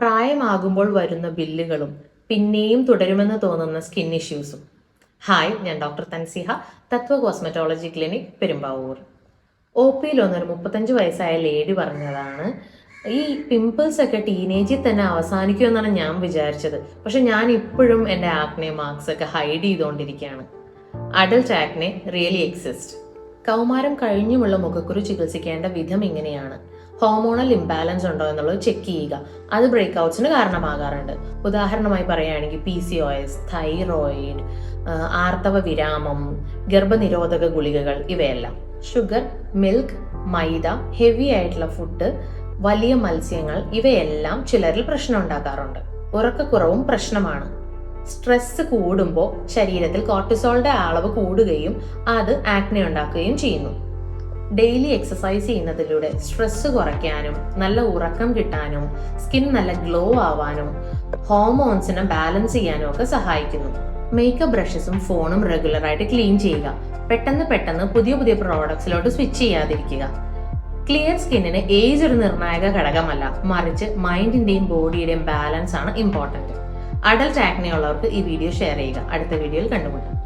പ്രായമാകുമ്പോൾ വരുന്ന ബില്ലുകളും പിന്നെയും തുടരുമെന്ന് തോന്നുന്ന സ്കിൻ ഇഷ്യൂസും ഹായ് ഞാൻ doctor Thansiha Tatva cosmetology clinic Perumbavoor. O പിയിൽ വന്നൊരു മുപ്പത്തഞ്ച് വയസ്സായ ലേഡി പറഞ്ഞതാണ് ഈ പിമ്പിൾസ് ഒക്കെ ടീനേജിൽ തന്നെ അവസാനിക്കുമെന്നാണ് ഞാൻ വിചാരിച്ചത്. പക്ഷെ ഞാൻ ഇപ്പോഴും എന്റെ ആക്നെ മാർക്സ് ഒക്കെ ഹൈഡ് ചെയ്തുകൊണ്ടിരിക്കുകയാണ്. അഡൽട്ട് ആക്നെ റിയലി എക്സിസ്റ്റ് കൗമാരം കഴിഞ്ഞുമുള്ള മുഖക്കുരു ചികിത്സിക്കേണ്ട വിധം ഇങ്ങനെയാണ്. ഹോർമോണൽ ഇംബാലൻസ് ഉണ്ടോ എന്നുള്ളത് ചെക്ക് ചെയ്യുക. അത് ബ്രേക്ക് ഔട്ട്സിന് കാരണമാകാറുണ്ട്. ഉദാഹരണമായി പറയുകയാണെങ്കിൽ P C O S thyroid ആർത്തവ വിരാമം ഗർഭനിരോധക ഗുളികകൾ ഇവയെല്ലാം. ഷുഗർ മിൽക്ക് മൈദ ഹെവി ആയിട്ടുള്ള ഫുഡ് വലിയ മത്സ്യങ്ങൾ ഇവയെല്ലാം ചിലരിൽ പ്രശ്നം ഉണ്ടാക്കാറുണ്ട്. ഉറക്കക്കുറവും പ്രശ്നമാണ്. സ്ട്രെസ് കൂടുമ്പോൾ ശരീരത്തിൽ കോർട്ടിസോളിന്റെ അളവ് കൂടുകയും അത് ആക്നെ ഉണ്ടാക്കുകയും ചെയ്യുന്നു. ഡെയിലി എക്സസൈസ് ചെയ്യുന്നതിലൂടെ സ്ട്രെസ് കുറയ്ക്കാനും നല്ല ഉറക്കം കിട്ടാനും സ്കിൻ നല്ല ഗ്ലോ ആവാനും ഹോർമോൺസിനെ ബാലൻസ് ചെയ്യാനും ഒക്കെ സഹായിക്കുന്നു. മേക്കപ്പ് ബ്രഷസും ഫോണും റെഗുലറായിട്ട് ക്ലീൻ ചെയ്യുക. പെട്ടെന്ന് പെട്ടെന്ന് പുതിയ പുതിയ പ്രോഡക്ട്സിലോട്ട് സ്വിച്ച് ചെയ്യാതിരിക്കുക. ക്ലിയർ സ്കിന്നിന് ഏജ് ഒരു നിർണായക ഘടകമല്ല. മറിച്ച് മൈൻഡിന്റെയും ബോഡിയുടെയും ബാലൻസ് ആണ് ഇമ്പോർട്ടന്റ് അഡൽട്ട് ആക്നെ ഉള്ളവർക്ക് ഈ വീഡിയോ ഷെയർ ചെയ്യുക. അടുത്ത വീഡിയോയിൽ കണ്ടുമുട്ടാം.